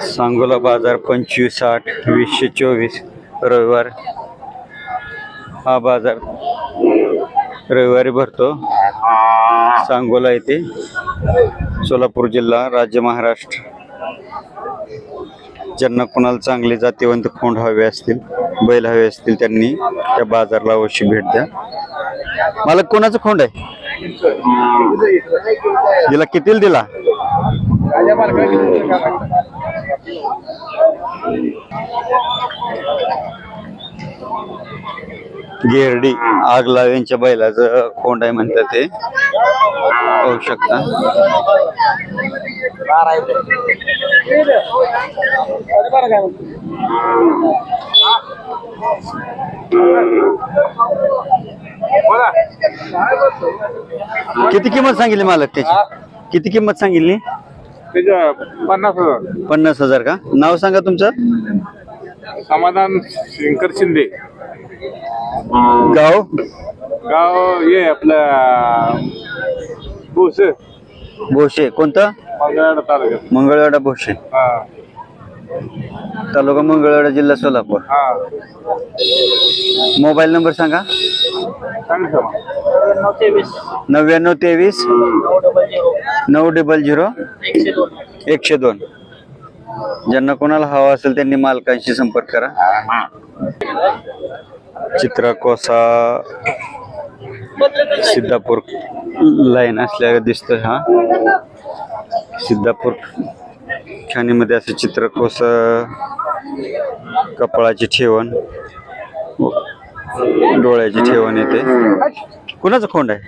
सांगोला बाजार पंचवीस आठ वीसशे चोवीस रविवार. हा बाजार रविवारी भरतो. सांगोला येथे सोलापूर जिल्हा राज्य महाराष्ट्र. ज्यांना कोणाला चांगले जातीवंत खोंड हवे असतील बैल हवे असतील त्यांनी त्या बाजारला अवश्य भेट द्या. मला कोणाचं खोंड आहे? दिला कितीला दिला? गेरडी आग लावेंच्या बैलाचं खोंड आहे म्हणतात ते. पाहू शकता. किती किंमत सांगितली मालक त्याची? किती किंमत सांगितली? त्याच्या पन्नास हजार. पन्नास हजार का? नाव सांगा तुमचं. समाधान शंकर शिंदे. गाव? गाव ये आपलं भोस. भोशे कोणतं? मंगळवाडा तालुक्यात. मंगळवाडा भोशे हा. तालुका मंगळवाडा जिल्हा सोलापूर. हा. मोबाईल नंबर सांगा. नव्याण्णव तेवीस नऊ डबल झिरो एकशे दोन. ज्यांना कोणाला हवा असेल त्यांनी मालकांशी संपर्क करा. चित्रा कोसा सिद्धापूर लाईन असल्या दिसतोय हा. सिद्धापूर खाणीमध्ये असं चित्र कोस कपाळाची ठेवण. डोळ्याची ठेवण येते. कुणाचं खोंड आहे?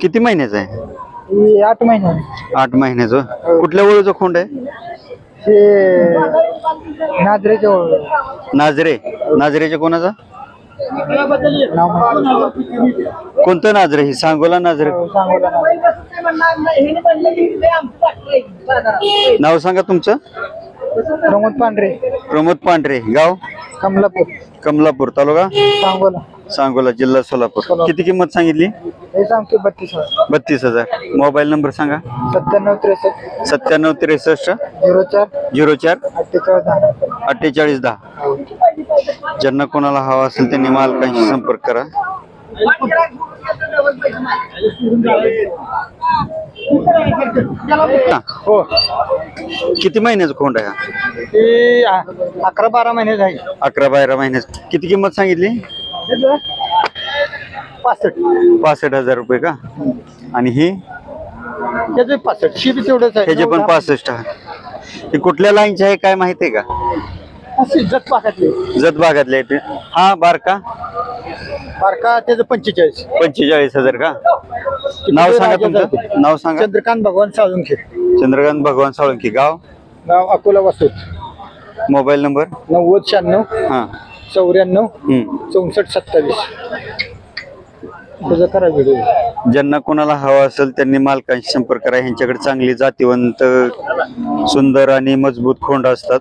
किती महिन्याचं आहे? आठ महिने आठ महिन्याचं. कुठल्या वळूचं खोंड आहे? नाजरेच्या नाजरे. नाजरेच्या कोणाचा? कोणतं नाजरे ही सांगोला नाजरे नाव सांगा तुमचं? प्रमोद पांढरे. प्रमोद पांढरे. गाव? कमलापूर. कमलापूर तालुका? सांगोला. सांगोला जिल्हा सोलापूर. किती किंमत सांगितली? हे सांगतो बत्तीस हजार. बत्तीस हजार. मोबाईल नंबर सांगा. सत्त्याण्णव त्रेसष्ट. सत्त्याण्णव त्रेसष्ट. झिरो चार. झिरो चार. अठ्ठेचाळीस दहा. अठ्ठेचाळीस दहा. ज्यांना कोणाला हवा असेल त्यांनी मालकांशी संपर्क करा. हा. हो. किती महिन्याचं खोंड आहे हा? ते आ- अकरा बारा महिने झाले. अकरा बारा महिन्याचं किती किंमत सांगितली? पासष्ट. पासष्ट हजार रुपये का? आणि ही? त्याचे पासष्ट. शी बी तेवढंच आहे. ह्याचे पण पासष्ट हे कुठल्या लाईनचे आहे काय माहिती आहे का? अशी जत पाकातली जत भागातले ते. हा बारका? बारका त्याचं पंचेचाळीस. पंचेचाळीस हजार का? नाव सांगा तुमचं. नाव सांगा. चंद्रकांत भगवान साळुंखे. चंद्रकांत भगवान साळुंकी गाव? गाव अकोला वासूत. Mobile number? नव्वद शहाण्णव हा. चौऱ्याण्णव. चौसष्ट सत्तावीस. करा व्हिडिओ ज्यांना कोणाला हवा असेल त्यांनी मालकांशी संपर्क करा. ह्यांच्याकडे चांगली जातीवंत सुंदर आणि मजबूत खोंड असतात.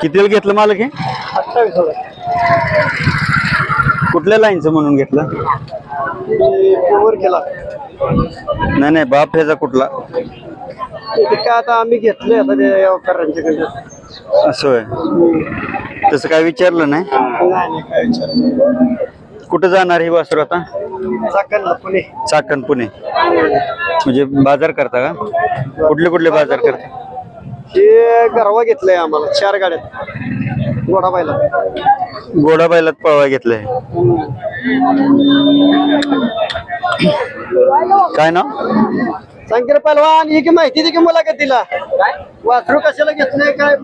कितीला घेतलं मालक हे? अठ्ठावीस कुठल्या लाईनचं म्हणून घेतलं? केला. नाही नाही बाप ह्याचा कुठला? ते काय आता आम्ही घेतलंय आता ते असं आहे तसं काय विचारलं नाही? नाही नाही काय विचार कुठं जाणार ही वासरू आता? चाकणला पुणे. चाकण पुणे. म्हणजे बाजार करता का? कुठले कुठले बाजार करता? हे गरवा घेतलंय आम्हाला चार गाड्यात. गोडा बायला गोडा बैलात पळवा घेतलंय काय नाव? शंकर पहलवान ही की माहिती दे की मुलाखतीला. वासरू कशाला घेतलंय काय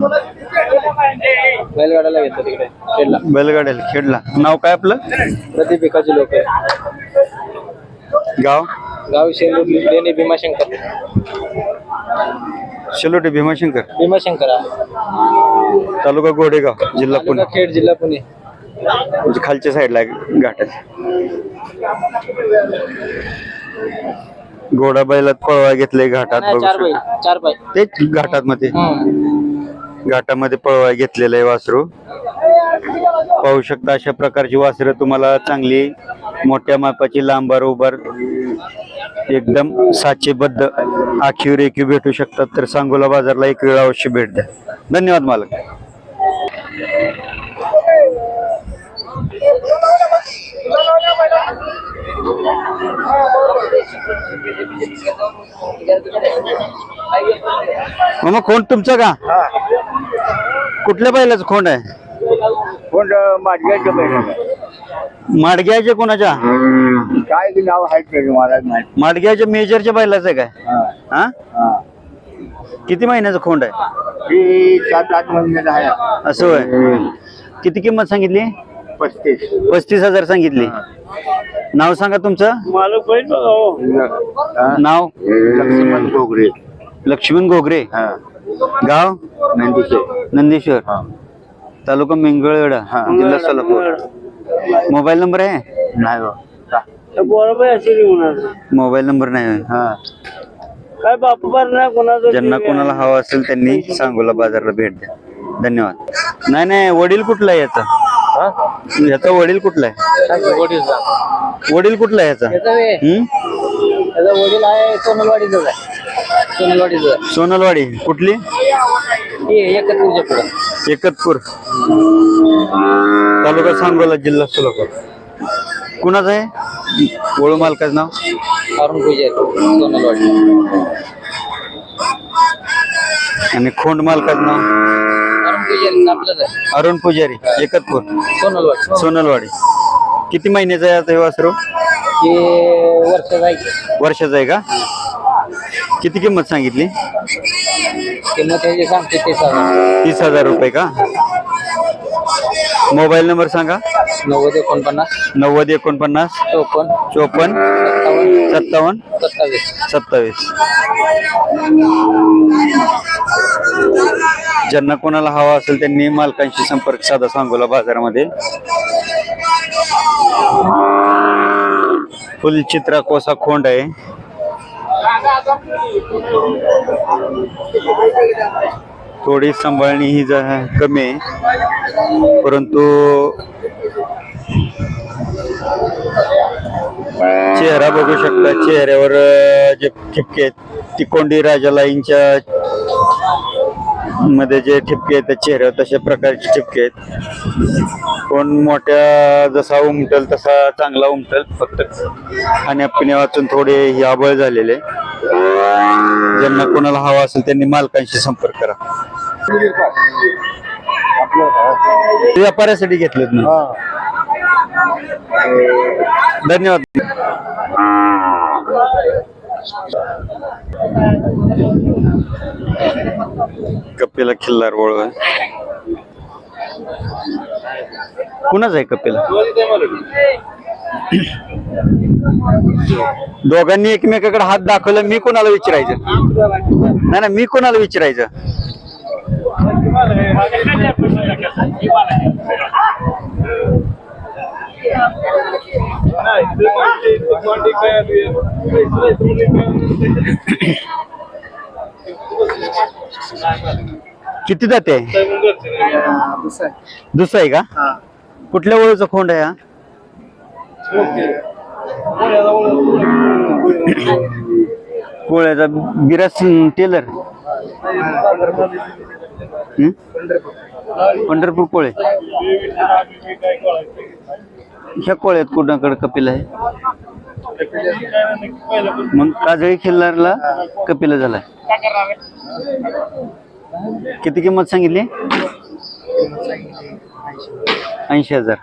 बैलगाड्याला घेतलं तिकडे खेळला बैलगाड्याला खेडला. नाव काय आपलं? प्रदीप एकाची लोक गाव? गाव शेलूर लेणे भीमाशंकर. शेलोटे भीमाशंकर. भीमाशंकर तालुका गोडेगाव जिल्हा पुणे. खेड जिल्हा पुणे. म्हणजे खालच्या साईडला आहे. घाटात घोडा बैलात पळवा घेतले घाटात बघू चार शकता. चार तेच घाटात मध्ये घाटामध्ये पळवा घेतलेलं आहे वासरू. पाहू शकता अशा प्रकारची वासरं तुम्हाला चांगली मोठ्या मापाची लांबार उभार एकदम साचेबद्ध आखीव रेखीव भेटू शकतात. तर सांगोला बाजारला एक वेळ अवश्य भेट द्या. धन्यवाद मालक. मग खोंड तुमचं का? कुठल्या बैलाचं खोंड आहे? कोण माझ्या माडग्याच्या कोणाच्या? काय नाव आहे मला माहिती माडग्याच्या मेजरच्या बैलाचं आहे काय? हा. किती महिन्याचं खोंड आहे? ही सात आठ महिन्यात आहे असं होय. किती किंमत सांगितली? पस्तीस. पस्तीस हजार सांगितली. नाव सांगा तुमचं? मालक बैल नाव? लक्ष्मण गोगरे. लक्ष्मण घोगरे हा. गाव? नंदीचे नंदेश्वर. हा. तालुका मंगळवेढा हा. जिल्हा सोलापूर. मोबाईल नंबर आहे? नाही हो. का? म्हणा मोबाईल नंबर नाही होय. हा. काय बापू नाही कोणाचं ज्यांना कोणाला हवा असेल त्यांनी सांगोला बाजारला भेट द्या. धन्यवाद. नाही नाही वडील कुठला आहे याचा? याचा वडील कुठला आहे? वडील कुठला आहे याचा? हम्म? त्याचा वडील आहे आहे. सोनलवाडीचा सोनलवाडी. कुठली? एकत्रच्या पुढे. एकतपूर. तालुका सांगोला जिल्हा सोलापूर. कुणाचं आहे? वळू मालकाचं नाव? अरुण सोनलवाडी. आणि खोंड मालकाचं नाव? पुजारी आपलंच आहे. अरुण पुजारी एकतपूर. सोनलवाडी. सोनलवाडी. किती महिन्याचं आहे आता हे वासरू? हे वर्ष जायचं वर्षाचं आहे का? किती किंमत सांगितली? किंमत त्याची सांगते तीस हजार. तीस हजार रुपये का? मोबाईल नंबर सांगा. नव्वद एकोणपन्नास. नव्वद एकोणपन्नास. चौपन्न. चोपन्न. सत्तावन्न. सत्तावन्न. सत्तावीस. सत्तावीस. ज्यांना कोणाला हवा असेल त्यांनी मालकांशी संपर्क साधा सांगोला बाजारामध्ये. फुल चित्रा कोसा खोंड आहे. थोडी सांभाळणी ही कमी आहे. परंतु चेहरा बघू शकता. चेहऱ्यावर जे ठिपके आहेत तिकोंडी राजा लाईनच्या मध्ये जे ठिपके आहेत त्या चेहऱ्यावर तशा प्रकारचे ठिपके आहेत. कोण मोठ्या जसा उमटल तसा चांगला उमटल फक्त. खाण्यापिण्या वाचून थोडे हे आबळ झालेले. ज्यांना कोणाला हवा असेल त्यांनी मालकांशी संपर्क करा. व्यापाऱ्यासाठी घेतलेत ना? धन्यवाद. कपिला खिल्लार वळ कुणाच आहे कपिला? दोघांनी एकमेकाकडे हात दाखवला मी कोणाला विचारायचं? नाही ना मी कोणाला विचारायचं? किती जाते दुसरा आहे का? कुठल्या वळूचा खोंड आहे हा? कोळ्याचा सिंग टेलर. पंढरपूर कोळे. ह्या कोळ्यात कुणाकडे कपिल आहे? मग काजळी खिल्लारला कपिला झालाय. किती किंमत सांगितली? ऐंशी हजार.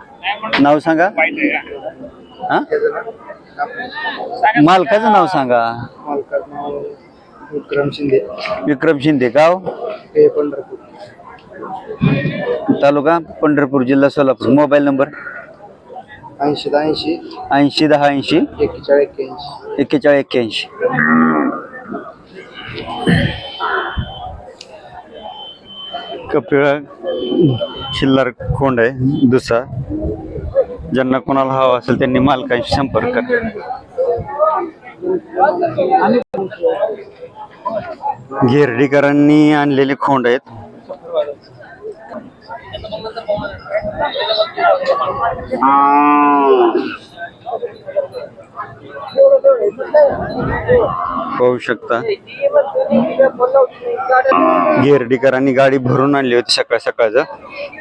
नाव सांगा. हा? मालकाचं नाव सांगा. विक्रम शिंदे. विक्रम शिंदे गाव? पंढरपूर. तालुका पंढरपूर जिल्हा सोलापूर. Mobile number? ऐंशी दहा ऐंशी. ऐंशी दहा ऐंशी. एक्केचाळीस एक्क्याऐंशी. एक्केचाळीस एक्क्याऐंशी. कपिळा शिल्लर खोंड आहे दुसरा. ज्यांना कोणाला हवा असेल त्यांनी मालकांशी संपर्क करा. घेरडीकरांनी आणलेले खोंड आहेत. पाहू शकता. गिरडीकरांनी गाडी भरून आणली होती सकाळ सकाळचं.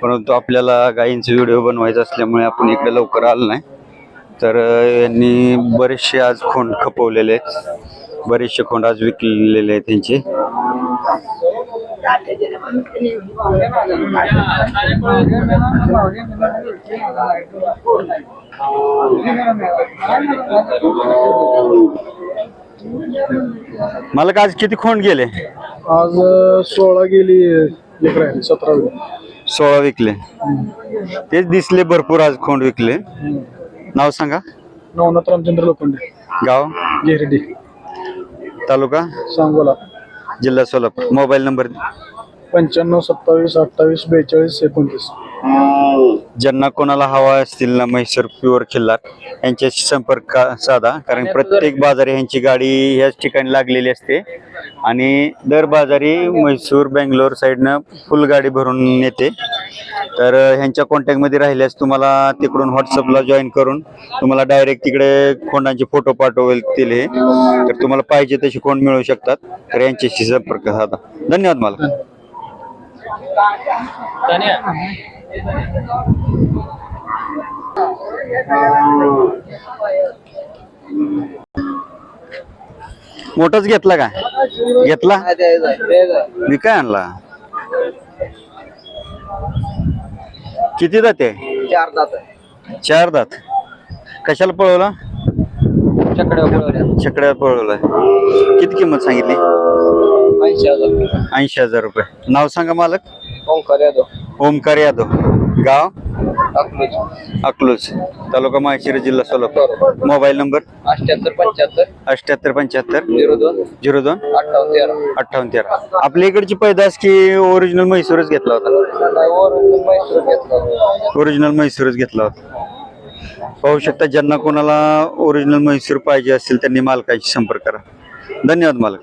परंतु आपल्याला गायींचा व्हिडिओ बनवायचा असल्यामुळे आपण इकडे लवकर आलो नाही. तर यांनी बरेचसे आज खोंड खपवलेले आहेत. बरेचसे खोंड आज विकलेले आहेत त्यांचे. मला आज किती खोंड गेले? आज सोळा गेली एक राहिली सतरा सोळा विकले. तेच दिसले भरपूर आज खोंड विकले. नाव सांगा. नवनाथ रामचंद्र लोखंडे. गाव? गिरडी. तालुका? सांगोला. जिल्हा सोलापूर. मोबाईल नंबर पंच्याण्णव सत्तावीस अठ्ठावीस बेचाळीस एकोणतीस. ज्यांना कोणाला हवा असतील ना म्हैसूर प्युअर खिल्लार यांच्याशी संपर्क का- साधा. कारण प्रत्येक बाजारी ह्यांची गाडी ह्याच ठिकाणी लागलेली असते. आणि दर बाजारी म्हैसूर बेंगलोर साईडनं फुल गाडी भरून येते तर ह्यांच्या कॉन्टॅक्टमध्ये राहिल्यास तुम्हाला तिकडून व्हॉट्सअपला जॉईन करून तुम्हाला डायरेक्ट तिकडे खोंडांचे फोटो पाठवतील हे. तर तुम्हाला पाहिजे तशी कोण मिळू शकतात. तर यांच्याशी संपर्क साधा. धन्यवाद मला मोठाच घेतला का? घेतला? मी काय आणला? किती जाते चार दात चार दात. कशाला पळवला? चकड्या छकड्या पळवलाय किती किंमत सांगितली? ऐंशी हजार ऐंशी हजार रुपये. नाव सांगा मालक. ओंकार यादव. ओमकार यादव. गाव? अकलूज. तालुका माहेश्वरी जिल्हा सोलापूर. Mobile number? अठ्याहत्तर पंच्याहत्तर. अठ्याहत्तर पंच्याहत्तर. झिरो दोन. झिरो दोन? अठ्ठावन्न तेरा. अठ्ठावन्न तेरा. आपल्या इकडची पैदास की ओरिजिनल म्हैसूरच घेतला होता? ओरिजिनल म्हैसूरच घेतला होता. पाहू शकता ज्यांना कोणाला ओरिजिनल म्हैसूर पाहिजे असेल त्यांनी मालकाशी संपर्क करा. धन्यवाद मालक.